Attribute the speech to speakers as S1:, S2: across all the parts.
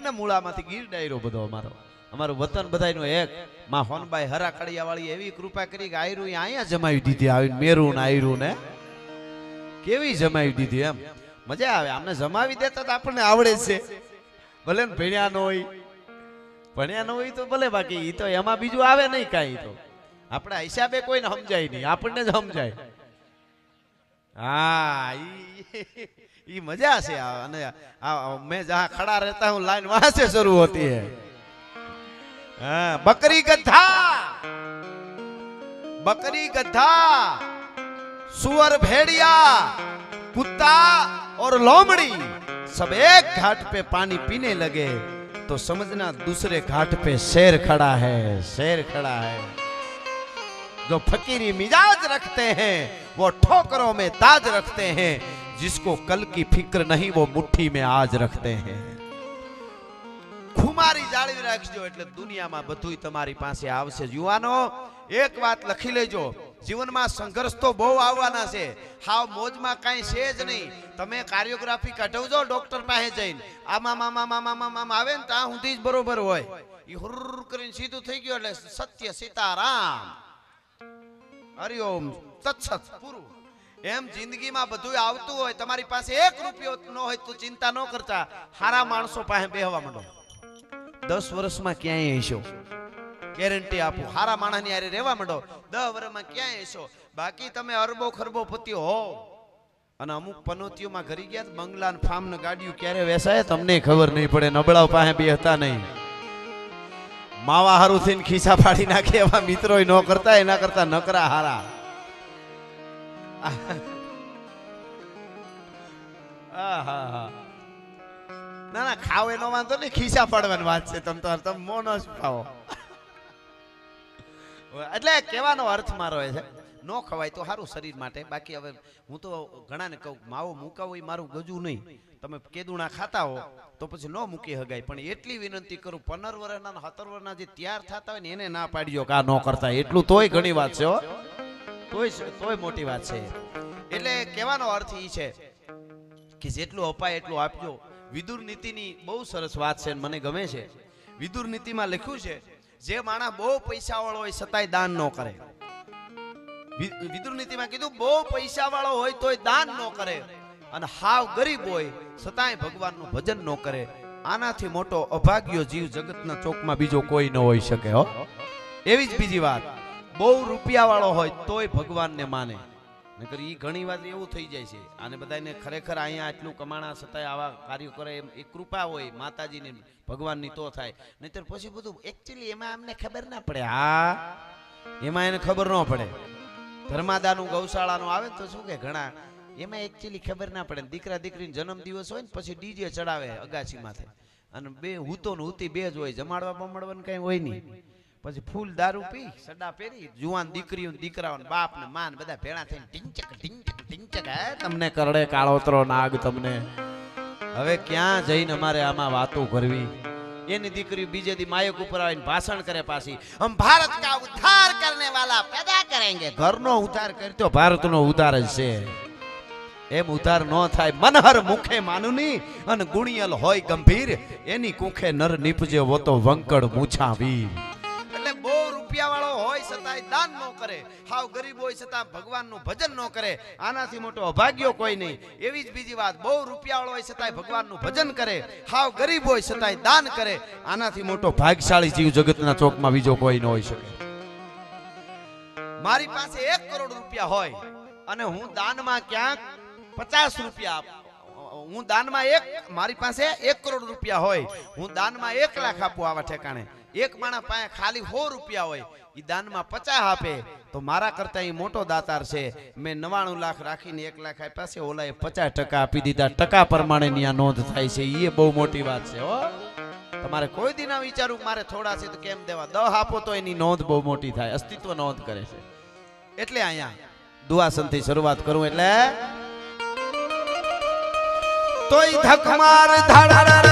S1: ને મૂળામાંથી ગીર ડાયરો બધો અમારો. અમારું વતન બધાયનું એક. માં હોનબાઈ હરા કડિયા વાળી એવી કૃપા કરી કે આયરું અહીંયા જમાવી દીધી આવીને મેરું ને આયરું ને. કેવી જમાવી દીધી એમ? મજા આવે. આમને જમાવી દેતા તો આપણને આવડે છે. ભલે ને ભણ્યા ન હોય. ભણ્યા ન હોય તો ભલે બાકી એ તો એમાં બીજું આવે નહીં કાંઈ તો. આપણા હિસાબે કોઈને સમજાય નહીં. આપણને જ સમજાય. હા ये मज़ा से आने मैं जहाँ खड़ा रहता हूँ लाइन वहाँ से शुरू होती है आ, बकरी कथा बकरी कथा सुअर भेड़िया कुत्ता और लोमड़ी सब एक घाट पे पानी पीने लगे तो समझना दूसरे घाट पे शेर खड़ा है शेर खड़ा है जो फकीरी मिजाज रखते हैं वो ठोकरों में ताज रखते हैं जिसको कल की फिक्र नहीं वो मुट्ठी में आज रखते हैं ખુમારી જાળવી રાખજો એટલે દુનિયામાં બધુંય તમારી પાસે આવશે યુવાનો એક વાત લખી લેજો જીવનમાં સંઘર્ષ તો બહુ આવવાના છે હાવ મોજમાં કાંઈ છે જ નહીં તમે કાર્યોગ્રાફી કઢવજો ડોક્ટર પાસે જઈને આમાં આમાં આમાં આમાં આમાં આવે ને ત્યાં સુધી જ બરોબર હોય ઈ હુર કરીને સીધું થઈ ગયું એટલે સત્ય સીતારામ હરિઓમ તત્સત પૂરું એમ જિંદગીમાં બધું આવતું હોય, તમારી પાસે એક રૂપિયો ન હોય તો ચિંતા ન કરતા. હારા માણસો પાસે બેહવા માંડો. દસ વર્ષમાં ક્યાંય હશો? ગેરંટી આપું. હારા માણસની હારે રહેવા માંડો. દસ વર્ષમાં ક્યાંય હશો? બાકી તમે અરબો ખરબો પતિઓ હો. અને અમુક પનોતીઓમાં ઘરી ગયા બંગલા ફાર્મ ને ગાડીઓ ક્યારે વેસાય? તમને ખબર નહીં પડે, નબળાઓ પાસે બે હતા નહીં. માવા હારું થઈને ખિસ્સા ફાડી નાખે એવા મિત્રો ન કરતા, એના કરતા નકરા હારા. ના ના, ખાવ એનો વાંધો નહીં. ખિસ્સા પાડવાની વાત છે તમે તો તમે મોનો જ ખાઓ એટલે કહેવાનો અર્થ મારો છે, ન ખવાય તો સારું શરીર માટે. બાકી હવે હું તો ઘણાને કહું માવો મૂકાવો એ મારું ગજું નહીં. તમે કેદુણા ખાતા હો તો પછી ન મૂકી હગાય. પણ એટલી વિનંતી કરું, પંદર વર્ષના સત્તર વર્ષના જે તૈયાર થતા હોય ને એને ના પાડજો કે આ ન કરતા. એટલું તોય ઘણી વાત છે, હો. તોય તોય મોટી વાત છે. એટલે કહેવાનો અર્થ એ છે કે જેટલું અપાય એટલું આપજો. વિદુર નીતિની બહુ સરસ વાત છે મને ગમે છે. વિદુર નીતિમાં લખ્યું છે, જે માણસ બહુ પૈસા વાળો હોય છતાંય દાન ન કરે. વિદુર નીતિમાં કીધું, બહુ પૈસા વાળો હોય તોય દાન ન કરે. અને હાવ ગરીબ હોય છતાંય ભગવાનનું ભજન ન કરે. આનાથી મોટો અભાગ્યો જીવ જગતના ચોકમાં બીજો કોઈ ન હોઈ શકે, હો. એવી જ બીજી વાત. બહુ રૂપિયા વાળો હોય તોય ભગવાનને માને. નકર ઈ ઘણી વાર એવું થઈ જાય છે. અને બધાને ખરેખર અહીંયા આટલું કમાણા છતાંય આવા કાર્યો કરે એમ એ કૃપા હોય, માતાજીની ભગવાનની તો થાય. નહીતર પછી બધું એકચ્યુઅલી એમાં અમને ખબર ના પડે. હા, એમાં એને ખબર ન પડે. ધર્માદાનું ગૌશાળાનું આવે તો શું કે ઘણા, એમાં એકચ્યુઅલી ખબર ના પડે. દીકરા દીકરીનો જન્મ દિવસ હોય ને પછી ડીજે ચડાવે અગાસી માથે. અને બે હૂતો ને હૂતી બે જ હોય, જમાડવા બમાડવાનું કઈ હોય નહીં. પછી ફૂલ દારૂ પી, સડા પહેરી, જુવાન દીકરીઓ દીકરાઓ બાપ ને માન, બધા ભેળા થઈને ટીંચક ટીંચક ટીંચક તમને કરડે કાળોતરો નાગ તમને. હવે ક્યાં જઈને અમારે આમાં વાતો કરવી? એની દીકરી બીજે દી માયક ઉપર આવીને ભાષણ કરે પાછી. હમ ભારત કા ઉદ્ધાર કરને વાલા પેદા કરેંગે. ઘરનો ઉદ્ધાર કરતો ભારતનો ઉદ્ધાર જ છે. એમ ઉધાર ન થાય, મનહર મુખે માનુની અને ગુણિયલ હોય ગંભીર. એની કુખે નર નીપજે વોતો વંકડ મૂછા મારી પાસે એક કરોડ રૂપિયા હોય અને હું દાનમાં ક્યાંક પચાસ રૂપિયા હું દાનમાં એક, મારી પાસે એક કરોડ રૂપિયા હોય. હું દાનમાં એક લાખ આપું આવા ઠેકાણે. એક માણસ પાસે ખાલી સો રૂપિયા હોય એ દાનમાં પચાસ આપે તો મારા કરતા એ મોટો દાતાર છે મેં નવાણું લાખ રાખીને એક લાખ આપ્યા છે ઓલાએ પચાસ ટકા આપી દીધા ટકા પ્રમાણેની આ નોંધ થાય છે એ બહુ મોટી વાત છે હો તમારે કોઈ દી વિચારું મારે થોડા છે તો કેમ દેવા દહ આપો તો એની નોંધ બહુ મોટી થાય અસ્તિત્વ નોંધ કરે છે એટલે અહીંયા દુઆસનથી શરૂઆત કરું એટલે તોય ધક માર આપતણા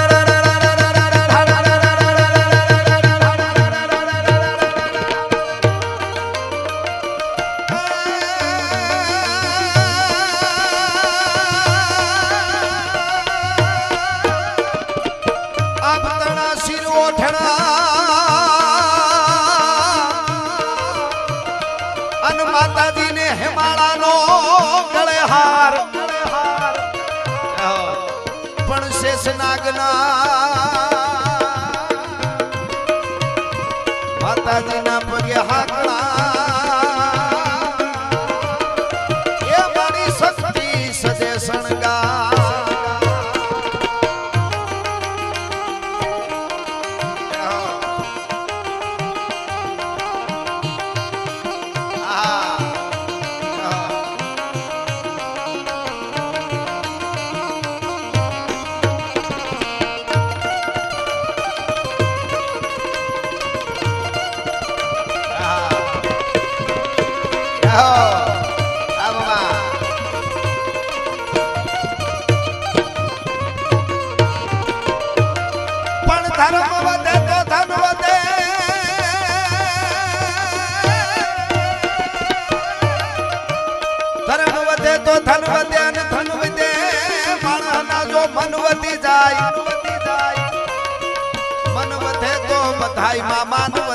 S1: માતાજીના પગે હાકડા તો બધાયમાં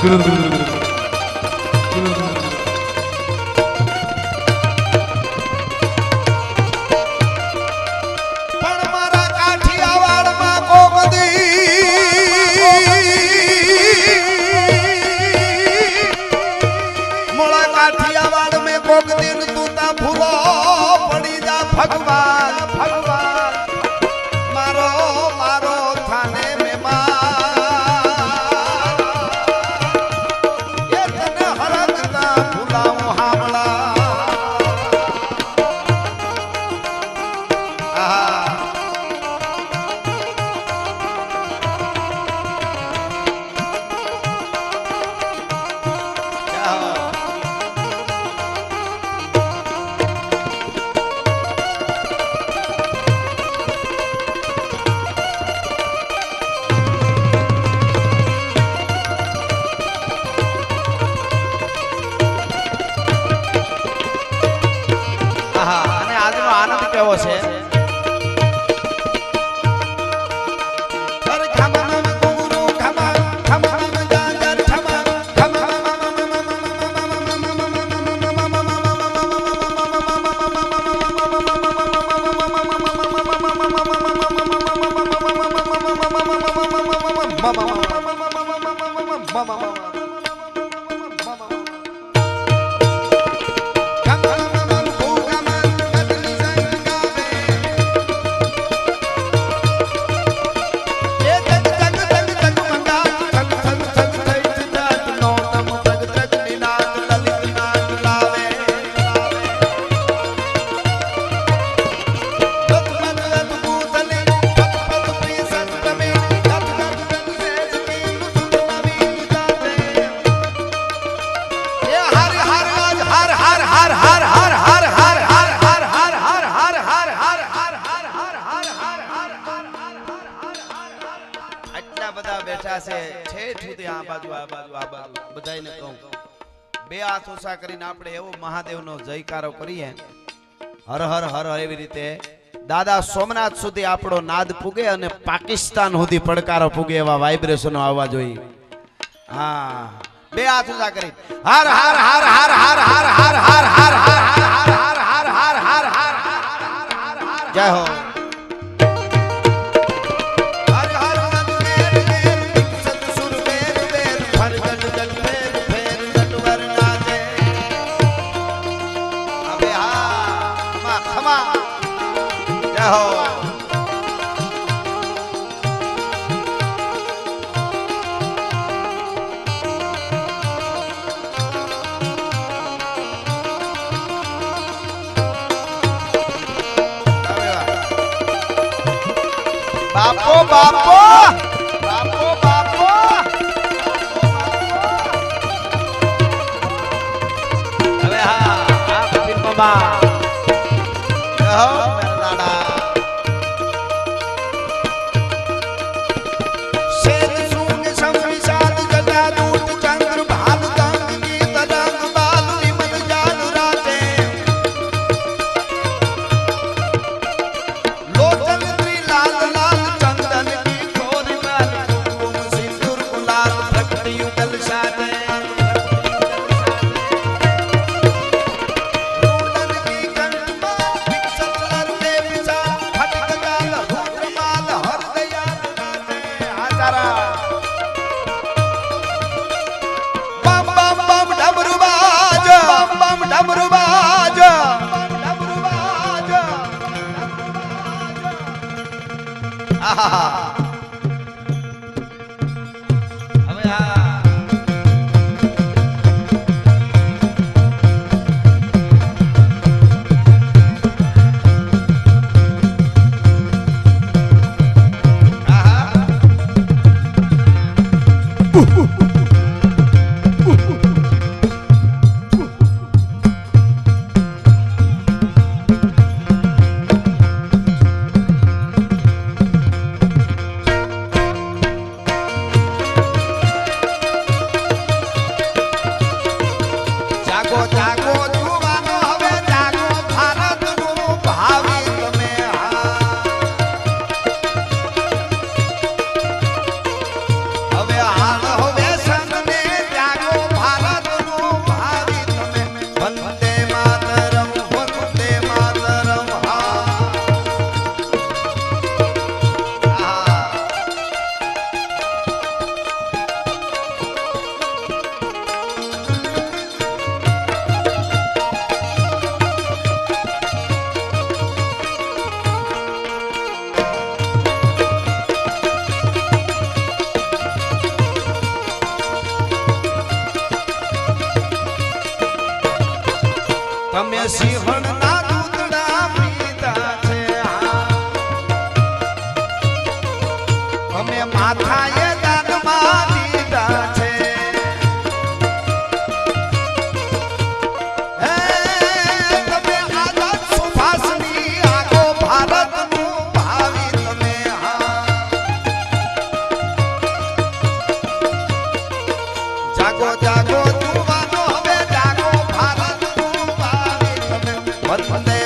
S1: પણ સુધી દાદા સોમનાથ સુધી આપણો નાદ પૂગે અને પાકિસ્તાન સુધી પડકારો પૂગે એવા વાઇબ્રેશન આવવા જોઈએ હા બે હાથ ઉજા કરી હર હર હર હર હર હર હર હર હર હર હર હર હર હર હર હર હર જય હો આહા મત